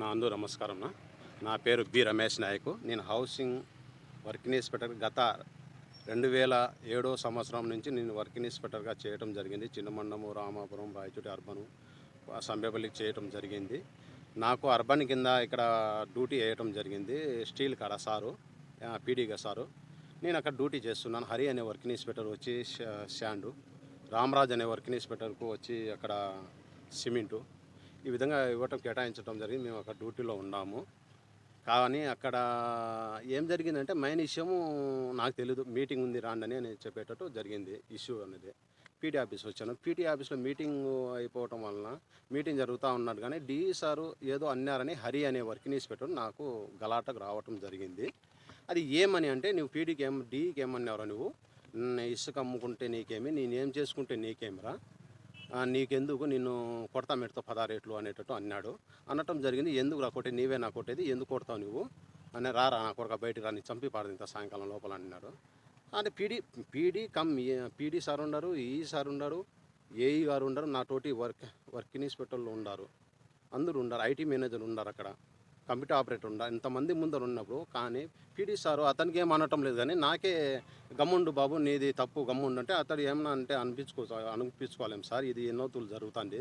నా అందు నమస్కారం నా. నా పేరు బి రమేష్ నాయక్. నేను హౌసింగ్ వర్కింగ్ ఇన్స్పెక్టర్ గత రెండు వేల ఏడో సంవత్సరం నుంచి నేను వర్కింగ్ ఇన్స్పెక్టర్గా చేయడం జరిగింది. చిన్నమండము రామాపురం రాయచోటి అర్బన్ సంబేపల్లికి చేయటం జరిగింది. నాకు అర్బన్ కింద ఇక్కడ డ్యూటీ వేయటం జరిగింది. స్టీల్ కాడ సారు పీడీగా సారు. నేను అక్కడ డ్యూటీ చేస్తున్నాను. హరి అనే వర్కింగ్ ఇన్స్పెక్టర్ వచ్చి శాండు. రామరాజ్ అనే వర్కింగ్ ఇన్స్పెక్టర్కు వచ్చి అక్కడ సిమెంటు ఈ విధంగా ఇవ్వటం కేటాయించడం జరిగింది. మేము అక్కడ డ్యూటీలో ఉన్నాము. కానీ అక్కడ ఏం జరిగిందంటే మెయిన్ విషయము నాకు తెలియదు మీటింగ్ ఉంది రాండి అని నేను చెప్పేటట్టు జరిగింది ఇష్యూ అనేది. పీటీ ఆఫీస్ వచ్చాను. పీటీ ఆఫీస్లో మీటింగ్ అయిపోవటం వలన మీటింగ్ జరుగుతూ ఉన్నాడు. కానీ డి సారు ఏదో అన్నారని హరి అనే వర్క్ పెట్టడం నాకు గలాటకు రావటం జరిగింది. అది ఏమని అంటే నువ్వు పీడీకి ఏం డీకి ఏమన్నావు నువ్వు? ఇసుక అమ్ముకుంటే నీకేమి నేనేం చేసుకుంటే నీకేమిరా? నీకెందుకు నిన్ను కొడతా మెడతా పదారేట్లు అనేటట్టు అన్నాడు. అనటం జరిగింది. ఎందుకు రా కొట్టేది? నీవే నా కొట్టేది. ఎందుకు కొడతావు నువ్వు? అని రారా నా కొడుక బయటికి రాని చంపి పాడదు ఇంత సాయంకాలం లోపల అన్నాడు. అంటే PD PD come PD sir ఉండరు ఈ సార్ ఉండరు ఏఈ గారు ఉండరు. నా తోటి వర్క్ వర్క్ ఇన్స్పెక్టర్లు ఉండరు. అందరూ ఉండరు. ఐటీ మేనేజర్ ఉండరు అక్కడ. కంప్యూటర్ ఆపరేటర్ ఉండ ఇంతమంది ముందర ఉన్నప్పుడు కానీ పీడీ సారు అతనికి ఏం అనటం లేదు కానీ నాకే గమ్ముండు బాబు నీది తప్పు గమ్ముండు అంటే అతడు ఏమన్నా అంటే అనిపించుకో అనిపించుకోలేము సార్ ఇది ఎన్నోతులు జరుగుతుంది.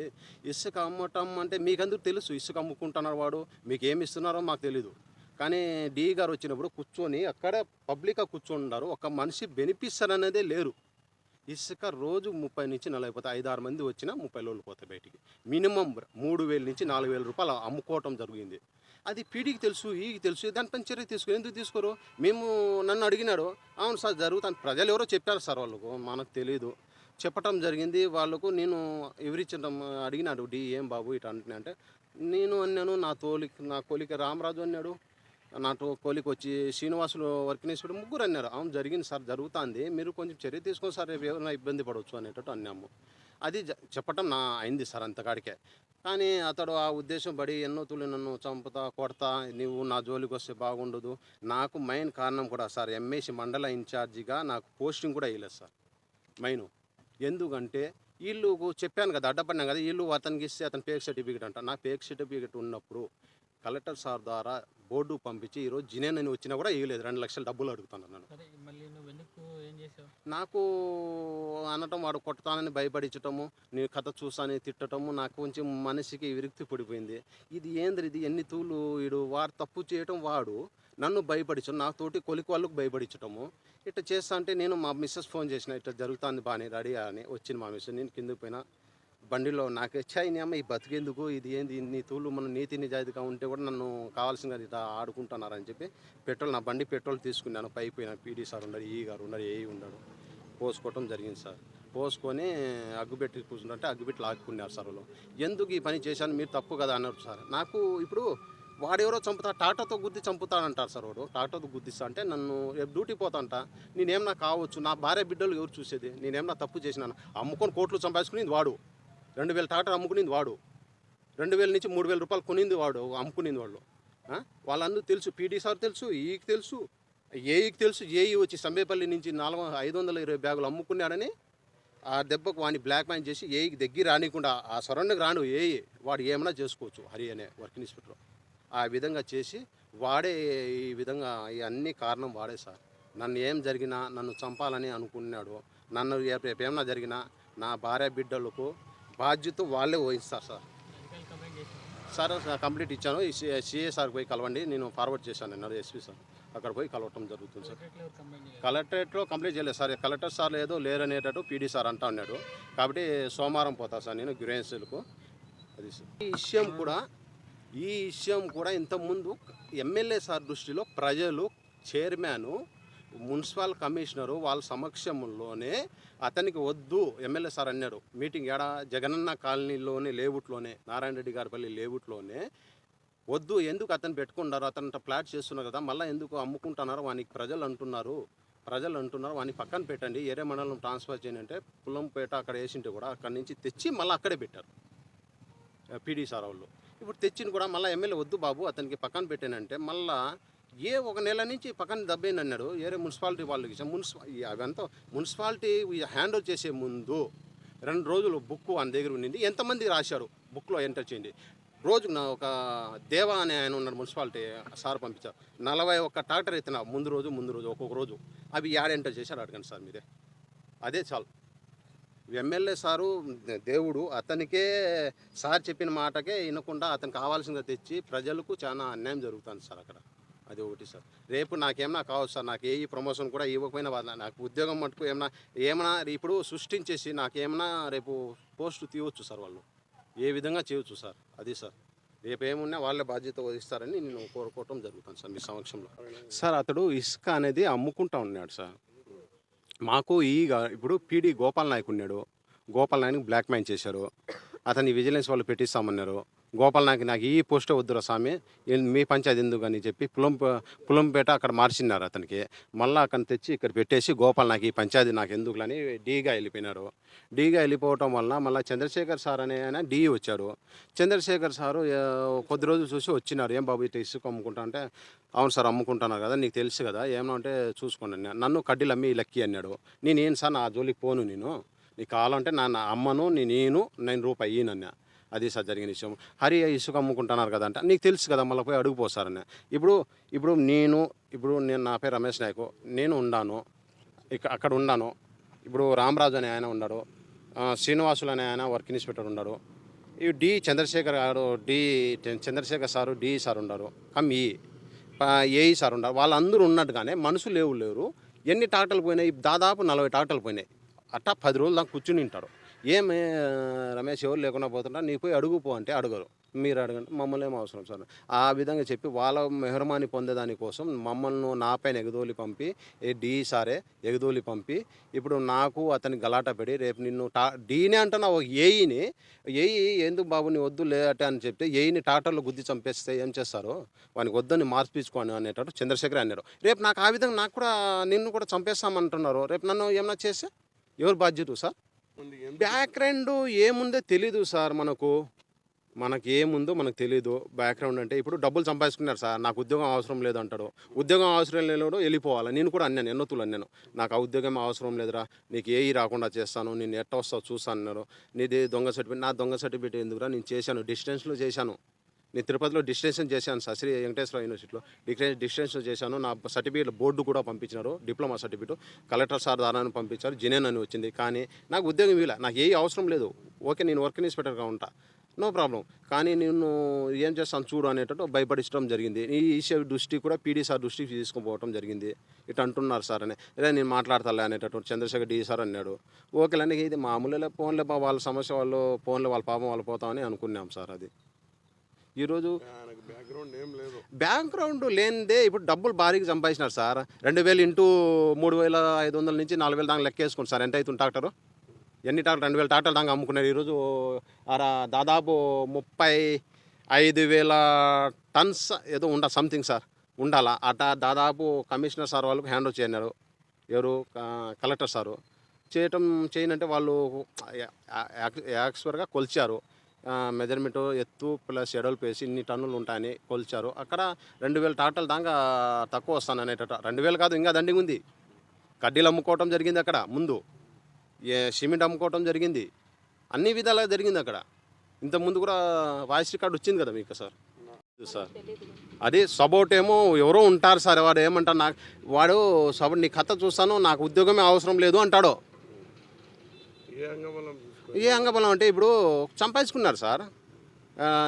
ఇసుక అమ్మటం అంటే మీకందరూ తెలుసు? ఇసుక అమ్ముకుంటున్నారు వాడు మీకు ఏమి ఇస్తున్నారో మాకు తెలీదు. కానీ డి గారు వచ్చినప్పుడు కూర్చొని అక్కడ పబ్లిక్గా కూర్చొని ఉన్నారు ఒక మనిషి బెనిఫిట్స్ అనేదే లేరు. ఇసుక రోజు ముప్పై నుంచి నలభై పోతే ఐదు ఆరు మంది వచ్చినా ముప్పై లోళ్ళు పోతాయి బయటికి. మినిమం మూడు వేల నుంచి నాలుగు వేల రూపాయలు అమ్ముకోవటం జరిగింది. అది పీడీకి తెలుసు ఈకి తెలుసు దానిపైన చర్య తీసుకుని ఎందుకు తీసుకోరు? మేము నన్ను అడిగినాడు అవును సార్ జరుగుతాను ప్రజలు ఎవరో చెప్పారు సార్ వాళ్ళకు మనకు తెలియదు చెప్పటం జరిగింది వాళ్ళకు నేను వివరించడం అడిగినాడు డి ఏం బాబు ఇటు అంటున్నా అంటే నేను అన్నాను నా తోలికి నా కోలిక రామరాజు అన్నాడు నాతో కోలికి వచ్చి శ్రీనివాసులు వర్కినేశ్వరుడు ముగ్గురు అన్నారు అవును జరిగింది సార్ జరుగుతుంది మీరు కొంచెం చర్య తీసుకొని సార్ రేపు ఏమైనా ఇబ్బంది పడవచ్చు అనేటట్టు అన్నాము. అది చెప్పటం నా అయింది సార్ అంతకాడికే. కానీ అతడు ఆ ఉద్దేశం పడి ఎన్నో తులి నన్ను చంపుతా కొడతా నువ్వు నా జోలికి వస్తే బాగుండదు. నాకు మెయిన్ కారణం కూడా సార్ ఎంఏసి మండల ఇన్ఛార్జిగా నాకు పోస్టింగ్ కూడా వేయలేదు సార్. మెయిన్. ఎందుకంటే వీళ్ళు చెప్పాను కదా అడ్డపడినాం కదా వీళ్ళు అతనికి ఇస్తే అతని పేక్ సర్టిఫికేట్ అంట. నా పేక్ సర్టిఫికేట్ ఉన్నప్పుడు కలెక్టర్ సార్ ద్వారా బోర్డు పంపించి ఈరోజు జినేన్ అని వచ్చినా కూడా ఇవ్వలేదు రెండు లక్షల డబ్బులు అడుగుతున్నాను చేసావు? నాకు అనటం వాడు కొట్టుతానని భయపడించటము నేను కథ చూసాని తిట్టటము నాకు కొంచెం మనసుకి విరక్తి పడిపోయింది. ఇది ఏంద్ర ఇది ఎన్ని తూలు వీడు వాడు తప్పు చేయటం వాడు నన్ను భయపడించడం నా తోటి కొలికి వాళ్ళకు భయపడించటము. ఇట్లా చేస్తా అంటే నేను మా మిస్సెస్ ఫోన్ చేసిన ఇట్లా జరుగుతుంది బాగానే రెడీ అని వచ్చింది మా మిస్సెస్ నేను కిందకి పోయినా. బండిలో నాకు వచ్చాయి అమ్మ ఈ బతికేందుకు? ఇది ఏంది? నీ తూళ్ళు మన నీతి నిజాయితీగా ఉంటే కూడా నన్ను కావాల్సిన ఇట్లా ఆడుకుంటున్నారని చెప్పి పెట్రోల్ నా బండి పెట్రోల్ తీసుకున్నాను. పైపోయిన పీడీ సార్ ఉన్నారు ఈ గారు ఉన్నారు ఏ ఉన్నాడు పోసుకోవటం జరిగింది సార్. పోసుకొని అగ్గుబెట్టి కూర్చుంటే అగ్గుబెట్టి లాక్కున్నారు సార్ వాళ్ళు. ఎందుకు ఈ పని చేశాను? మీరు తప్పు కదా అన్నారు సార్. నాకు ఇప్పుడు వాడెవరో చంపుతా టాటాతో గుద్ది చంపుతానంటారు సార్ వాడు. టాటాతో గుద్దిస్తా అంటే నన్ను రేపు డ్యూటీ పోతాంట. నేనేమన్నా కావచ్చు? నా భార్య బిడ్డలు ఎవరు చూసేది? నేనేమన్నా తప్పు చేసినాను? అమ్ముకొని కోట్లు సంపాదించుకునేది వాడు. రెండు వేల ట్రాక్టర్ అమ్ముకునింది వాడు. రెండు వేల నుంచి మూడు వేల రూపాయలు కొనింది వాడు అమ్ముకునింది వాళ్ళు వాళ్ళందరూ తెలుసు పీడీ సార్ తెలుసు ఈకి తెలుసు ఏఈకి తెలుసు ఏఈ వచ్చి సంబేపల్లి నుంచి నాలుగు ఐదు వందల ఇరవై బ్యాగులు అమ్ముకున్నాడని ఆ దెబ్బకు వాడిని బ్లాక్ మైన్ చేసి ఏఈకి దగ్గర రానికుండా ఆ సరౌండింగ్ రాను ఏఈ వాడు ఏమైనా చేసుకోవచ్చు హరి అనే వర్క్ ఇన్స్పెక్టర్ ఆ విధంగా చేసి వాడే ఈ విధంగా ఈ అన్ని కారణం వాడే సార్. నన్ను ఏం జరిగినా నన్ను చంపాలని అనుకున్నాడు నన్ను రేపు ఏమైనా జరిగినా నా భార్య బిడ్డలకు బాధ్యత వాళ్ళే వహిస్తారు సార్. సార్ కంప్లీట్ ఇచ్చాను. ఈ సిఏ సార్ పోయి కలవండి. నేను ఫార్వర్డ్ చేశాను అన్నారు ఎస్పీ సార్. అక్కడ పోయి కలవటం జరుగుతుంది సార్. కలెక్టరేట్లో కంప్లీట్ చేయలేదు? సార్. కలెక్టర్ సార్ లేదో లేరనేటట్టు పీడీ సార్ అంటా ఉన్నాడు. కాబట్టి సోమవారం పోతా సార్ నేను గ్యూరెన్సీలకు అది సార్. ఈ విషయం కూడా ఈ విషయం కూడా ఇంతకుముందు ఎమ్మెల్యే సార్ దృష్టిలో ప్రజలు చైర్మను మున్సిపల్ కమిషనరు వాళ్ళ సమక్షంలోనే అతనికి వద్దు ఎమ్మెల్యే సార్ అన్నాడు. మీటింగ్ ఏడా? జగనన్న కాలనీలోనే లేవుట్లోనే నారాయణ రెడ్డి గారిపల్లి లేవుట్లోనే వద్దు ఎందుకు అతను పెట్టుకున్నారు? అతను ప్లాట్ చేస్తున్నారు కదా మళ్ళీ ఎందుకు అమ్ముకుంటున్నారు? వానికి ప్రజలు అంటున్నారు. ప్రజలు అంటున్నారు వాని పక్కన పెట్టండి. ఏరే మండలం ట్రాన్స్ఫర్ చేయండి అంటే పుల్లంపేట అక్కడ వేసింటే కూడా అక్కడి నుంచి తెచ్చి మళ్ళీ అక్కడే పెట్టారు. పీడీ సార్ వాళ్ళు. ఇప్పుడు తెచ్చిన కూడా మళ్ళీ ఎమ్మెల్యే వద్దు బాబు అతనికి పక్కన పెట్టానంటే మళ్ళీ ఏ ఒక నెల నుంచి పక్కన దబ్బేని అన్నాడు. ఏరే మున్సిపాలిటీ వాళ్ళకి ఇచ్చాం. మున్సిపా అవంతా మున్సిపాలిటీ హ్యాండ్ ఓవర్ చేసే ముందు రెండు రోజులు బుక్ ఆయన దగ్గర ఉండింది. ఎంతమంది రాశారు? బుక్లో ఎంటర్ చేయండి. రోజు నా ఒక దేవా అనే ఆయన ఉన్నాడు మున్సిపాలిటీ సార్ పంపించారు. నలభై ఒక్క ట్రాక్టర్ ఎత్తిన ముందు రోజు ముందు రోజు ఒక్కొక్క రోజు. అవి యాడ్ ఎంటర్ చేశారు అడగండి సార్ మీరే. అదే చాలు. ఎమ్మెల్యే సారు దేవుడు అతనికే సార్ చెప్పిన మాటకే వినకుండా అతనికి కావాల్సింది తెచ్చి ప్రజలకు చాలా అన్యాయం జరుగుతుంది సార్ అక్కడ. అది ఒకటి సార్. రేపు నాకేమన్నా కావచ్చు సార్ నాకు ఏ ప్రమోషన్ కూడా ఇవ్వకపోయినా వాళ్ళ- నాకు ఉద్యోగం మటుకు ఏమన్నా ఏమైనా ఇప్పుడు సృష్టించేసి నాకేమన్నా రేపు పోస్ట్ తీయవచ్చు సార్ వాళ్ళు. ఏ విధంగా చేయొచ్చు సార్ అది సార్. రేపు ఏమున్నా వాళ్ళే బాధ్యత వహిస్తారని నేను కోరుకోవటం జరుగుతాను సార్ మీ సమక్షంలో. సార్ అతడు ఇసుక అనేది అమ్ముకుంటా ఉన్నాడు సార్. మాకు ఈ ఇప్పుడు పీడి గోపాల్ నాయక్ ఉన్నాడు. గోపాల్ నాయక్ బ్లాక్ మెయిన్ చేశారు. అతన్ని విజిలెన్స్ వాళ్ళు పెట్టిస్తామన్నారు. గోపాల్ నాకు నాకు ఈ పోస్ట్ వద్దురా స్వామి. మీ పంచాయతీ ఎందుకు అని చెప్పి పులం పులంపేట అక్కడ మార్చినారు అతనికి. మళ్ళీ అక్కడ తెచ్చి ఇక్కడ పెట్టేసి గోపాల్ నాకు ఈ పంచాయతీ నాకు ఎందుకులని డీగా వెళ్ళిపోయినారు. డీగా వెళ్ళిపోవటం వల్ల మళ్ళీ చంద్రశేఖర్ సార్ అనే ఆయన డీ వచ్చారు. చంద్రశేఖర్ సారు కొద్ది రోజులు చూసి వచ్చినారు. ఏం బాబు ఇట్లా ఇసుక అమ్ముకుంటా అంటే అవును సార్ అమ్ముకుంటున్నారు కదా నీకు తెలుసు కదా ఏమన్నా అంటే చూసుకోండి నన్ను కడ్డీలు అమ్మి లక్కి అన్నాడు. నేను ఏం సార్ నా జోలికి పోను నేను. నీకు కావాలంటే నా నా అమ్మను నేను నేను నేను రూపాయి ఈయనన్నా అది సార్ జరిగిన విషయం. హరి ఇసుక అమ్ముకుంటున్నారు కదా అంటే నీకు తెలుసు కదా మళ్ళీ పోయి అడుగుపోసారని ఇప్పుడు ఇప్పుడు నేను ఇప్పుడు నేను నా పేరు రమేష్ నాయకు నేను ఉన్నాను ఇక అక్కడ ఉన్నాను ఇప్పుడు రామరాజు అనే ఆయన ఉన్నాడు శ్రీనివాసులు అనే ఆయన వర్క్ ఇన్స్పెక్టర్ ఉన్నాడు ఈ డి చంద్రశేఖర్ గారు D Chandrasekhar sir D sir ఉన్నారు కమ్ ఈ ఏఈ సార్ ఉన్నారు వాళ్ళందరూ ఉన్నట్టుగానే మనుషులు లేవు లేరు. ఎన్ని టాక్టర్లు పోయినాయి? దాదాపు నలభై టాక్టర్లు పోయినాయి. అట్టా పది రోజులు దాకా కూర్చుని ఉంటారు. ఏమి రమేష్ ఎవరు లేకుండా పోతుంటా నీకు పోయి అడుగు పో అంటే అడగరు. మీరు అడగండి. మమ్మల్ని ఏం అవసరం సార్? ఆ విధంగా చెప్పి వాళ్ళ మెహర్మాని పొందేదాని కోసం మమ్మల్ని నా పైన ఎగదోలి పంపి ఏ డీ సారే ఎగదోలి పంపి ఇప్పుడు నాకు అతని గలాట పెడి రేపు నిన్ను టా డీనే అంటున్నా ఒక ఏఈని. ఏఈ ఎందుకు బాబు నీ వద్దు లేట అని చెప్తే ఏఈని టాటర్లో గుద్ది చంపేస్తే ఏం చేస్తారు? వానికి వద్దని మార్పించుకోని అనేటట్టు చంద్రశేఖర్ అన్నారు రేపు నాకు ఆ విధంగా నాకు కూడా నిన్ను కూడా చంపేస్తామంటున్నారు. రేపు నన్ను ఏమన్నా చేస్తే? ఎవరు బాధ్యత సార్? బ్యాక్గ్రౌండ్ ఏముందో తెలీదు సార్ మనకు. మనకి ఏముందో మనకు తెలీదు. బ్యాక్గ్రౌండ్ అంటే ఇప్పుడు డబ్బులు సంపాదించుకున్నారు సార్. నాకు ఉద్యోగం అవసరం లేదు అంటాడు ఉద్యోగం అవసరం లేనివాడు వెళ్ళిపోవాలి. నేను కూడా అన్నాను ఎన్నోతులు అన్నాను. నాకు ఆ ఉద్యోగం అవసరం లేదురా. నీకు ఏఈ రాకుండా చేస్తాను. నేను ఎట్ట వస్తావు చూస్తాను అన్నారు నీది దొంగ సర్టిఫికేట్ నా దొంగ సర్టిఫికేట్ ఎందుకురా? నేను చేశాను. డిస్టెన్స్లో చేశాను. నేను తిరుపతిలో డిస్టినేషన్ చేశాను సార్ శ్రీ వెంకటేశ్వర యూనివర్సిటీలో. డిస్టినేషన్ చేశాను. నా సర్టిఫికేట్ బోర్డు కూడా పంపించినారు డిప్లొమా సర్టిఫికేట్. కలెక్టర్ సార్ దానాన్ని పంపించారు జినేన్ అని వచ్చింది. కానీ నాకు ఉద్యోగం ఇవ్వలే నాకు ఏ అవసరం లేదు. ఓకే నేను వర్క్ ఇన్స్పెక్టర్గా ఉంటా. No problem. కానీ నేను ఏం చేస్తాను చూడు అనేటట్టు భయపడించడం జరిగింది. ఈ ఈసీ దృష్టి కూడా పీడీ సార్ దృష్టికి తీసుకుపోవడం జరిగింది. ఇట్లా అంటున్నారు సార్ అని. లేదా నేను మాట్లాడతాలే అనేటట్టు చంద్రశేఖర్ డీ సార్ అన్నాడు. ఓకేలే ఇది మామూలులో ఫోన్లే వాళ్ళ సమస్య వాళ్ళు ఫోన్లో వాళ్ళ పాపం వాళ్ళు పోతామని అనుకున్నాం సార్ అది. ఈరోజు బ్యాక్గ్రౌండ్ ఏం లేదు. బ్యాక్గ్రౌండ్ లేనిదే ఇప్పుడు డబ్బులు భారీగా సంపాదించినారు సార్. రెండు వేలు ఇంటూ మూడు వేల ఐదు వందల నుంచి నాలుగు వేల దాకా లెక్కేసుకోండి సార్. ఎంత అవుతుంది ట్రాక్టరు? ఎన్ని ట్రాక్టర్ రెండు వేల ట్రాక్టర్ దాకా అమ్ముకున్నారు ఈరోజు. అర దాదాపు ముప్పై ఐదు వేల టన్స్ ఏదో ఉండ సంథింగ్ సార్. ఉండాలా? అట దాదాపు కమిషనర్ సార్ వాళ్ళకు హ్యాండ్ ఓవర్ చేయన్నారు. ఎవరు? Collector sir. చేయటం చేయనంటే వాళ్ళు యాక్చువల్గా కొలిచారు. మెజర్మెంట్ ఎత్తు ప్లస్ ఎడల్పు వేసి ఇన్ని టన్నులు ఉంటాయని కొలిచారు. అక్కడ రెండు వేల టాటలు దాకా తక్కువ వస్తాను అనేటట రెండు వేలు కాదు ఇంకా దండిగా ఉంది. కడ్డీలు అమ్ముకోవటం జరిగింది అక్కడ ముందు. ఏ సిమెంట్ అమ్ముకోవటం జరిగింది. అన్ని విధాలుగా జరిగింది అక్కడ. ఇంత ముందు కూడా వాయిస్ రికార్డు వచ్చింది కదా మీకు సార్? సార్. అది సబోట్ ఏమో ఎవరో ఉంటారు సార్ వాడు ఏమంటారు నాకు వాడు సబ నీ కథ చూస్తాను నాకు ఉద్యోగమే అవసరం లేదు అంటాడు. ఏ అంగబలం అంటే ఇప్పుడు సంపాదించుకున్నారు సార్.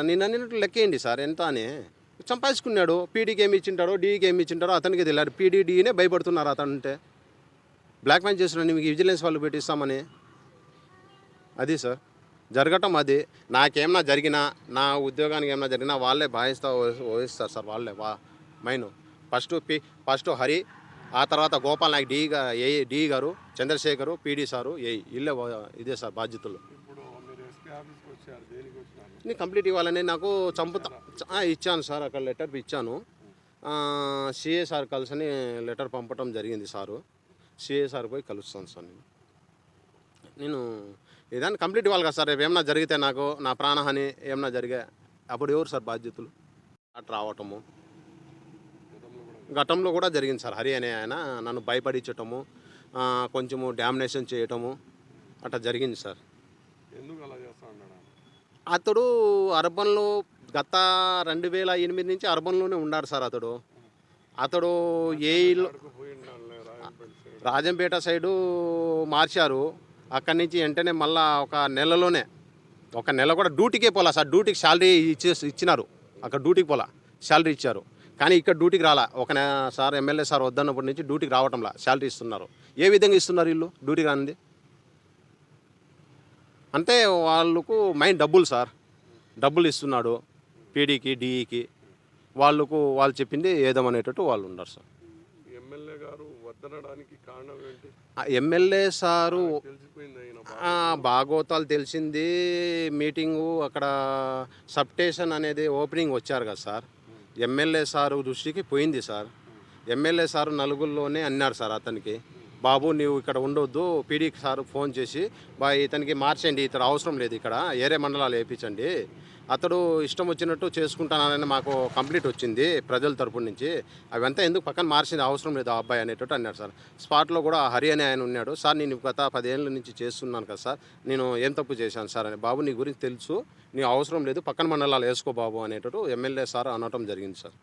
నేను అన్నింటి లెక్కేయండి సార్? ఎంత అని? సంపాదించుకున్నాడు పీడీకి ఏమి ఇచ్చింటాడో డీకి ఏమి ఇచ్చింటాడో అతనికి తెలియదు. పీడీ డీనే భయపడుతున్నారు అతను అంటే. బ్లాక్ మెయిల్ చేస్తున్నాడు మీకు విజిలెన్స్ వాళ్ళు పెట్టిస్తామని. అది సార్. జరగటం అది. నాకేమన్నా జరిగినా నా ఉద్యోగానికి ఏమైనా జరిగినా వాళ్ళే భావిస్తా వహిస్తారు సార్ వాళ్ళే. వా మైను. ఫస్ట్ పి ఫస్ట్ హరి ఆ తర్వాత గోపాల్ నాయక్ డి గా ఏ డి గారు చంద్రశేఖరు పీడీ సారు ఏ ఇల్లే ఇదే సార్ బాధ్యతలు. నేను కంప్లీట్ ఇవ్వాలని నాకు చంపుతా. ఇచ్చాను సార్ అక్కడ లెటర్ ఇచ్చాను. సిఏ సార్ కలిసని లెటర్ పంపటం జరిగింది సారు. సిఏ సార్ పోయి కలుస్తాను సార్ నేను. నేను ఏదైనా కంప్లీట్ ఇవ్వాలి కదా సార్ రేపు ఏమన్నా జరిగితే నాకు నా ప్రాణహాని ఏమన్నా జరిగే అప్పుడు ఎవరు సార్ బాధ్యతలు? అటు రావటము. గతంలో కూడా జరిగింది సార్ హరి అనే ఆయన నన్ను భయపడించటము కొంచెము డామినేషన్ చేయటము అట్లా జరిగింది సార్. ఎందుకు అలా చేస్తా ఉన్నాడు ఆయన? అతడు అర్బన్లో గత రెండు వేల ఎనిమిది నుంచి అర్బన్లోనే ఉన్నాడు సార్ అతడు. అతడు ఏ రాజంపేట సైడు. మార్చారు. అక్కడి నుంచి వెంటనే మళ్ళా ఒక నెలలోనే ఒక నెల కూడా డ్యూటీకే పోలా సార్ డ్యూటీకి శాలరీ ఇచ్చే ఇచ్చినారు. అక్కడ డ్యూటీకి పోలా శాలరీ ఇచ్చారు. కానీ ఇక్కడ డ్యూటీకి రాలా. ఒక సార్ ఎమ్మెల్యే సార్ వద్దన్నప్పటి నుంచి డ్యూటీకి రావటంలా. శాలరీ ఇస్తున్నారు. ఏ విధంగా ఇస్తున్నారు వీళ్ళు? డ్యూటీకి రానిది? అంటే వాళ్ళకు మైండ్ డబ్బులు సార్. డబ్బులు ఇస్తున్నాడు పీడీకి డిఈకి. వాళ్ళకు వాళ్ళు చెప్పింది ఏదమనేటట్టు వాళ్ళు ఉన్నారు సార్. ఎమ్మెల్యే గారు వద్దనడానికి కారణం ఏంటి? ఆ ఎమ్మెల్యే సారు భాగవతాలు తెలిసింది మీటింగు అక్కడ సబ్స్టేషన్ అనేది ఓపెనింగ్ వచ్చారు కదా సార్. ఎమ్మెల్యే సారు దృష్టికి పోయింది సార్. ఎమ్మెల్యే సారు నలుగురిలోనే అన్నారు సార్ అతనికి. బాబు నీవు ఇక్కడ ఉండొద్దు. పీడీ సార్ ఫోన్ చేసి బా ఇతనికి మార్చండి ఇతడు అవసరం లేదు ఇక్కడ. ఏరే మండలాలు వేయించండి అతడు ఇష్టం వచ్చినట్టు చేసుకుంటానని మాకు కంప్లీట్ వచ్చింది ప్రజల తరపు నుంచి. అవంతా ఎందుకు పక్కన మార్చింది అవసరం లేదు ఆ అబ్బాయి అనేటట్టు అన్నాడు సార్. స్పాట్లో కూడా హరి అనే ఆయన ఉన్నాడు. సార్ నేను గత పదేళ్ళ నుంచి చేస్తున్నాను కదా సార్. నేను ఏం తప్పు చేశాను సార్ అని. బాబు నీ గురించి తెలుసు. నీ అవసరం లేదు. పక్కన మండలాలు వేసుకో బాబు అనేటట్టు ఎమ్మెల్యే సార్ అనటం జరిగింది సార్.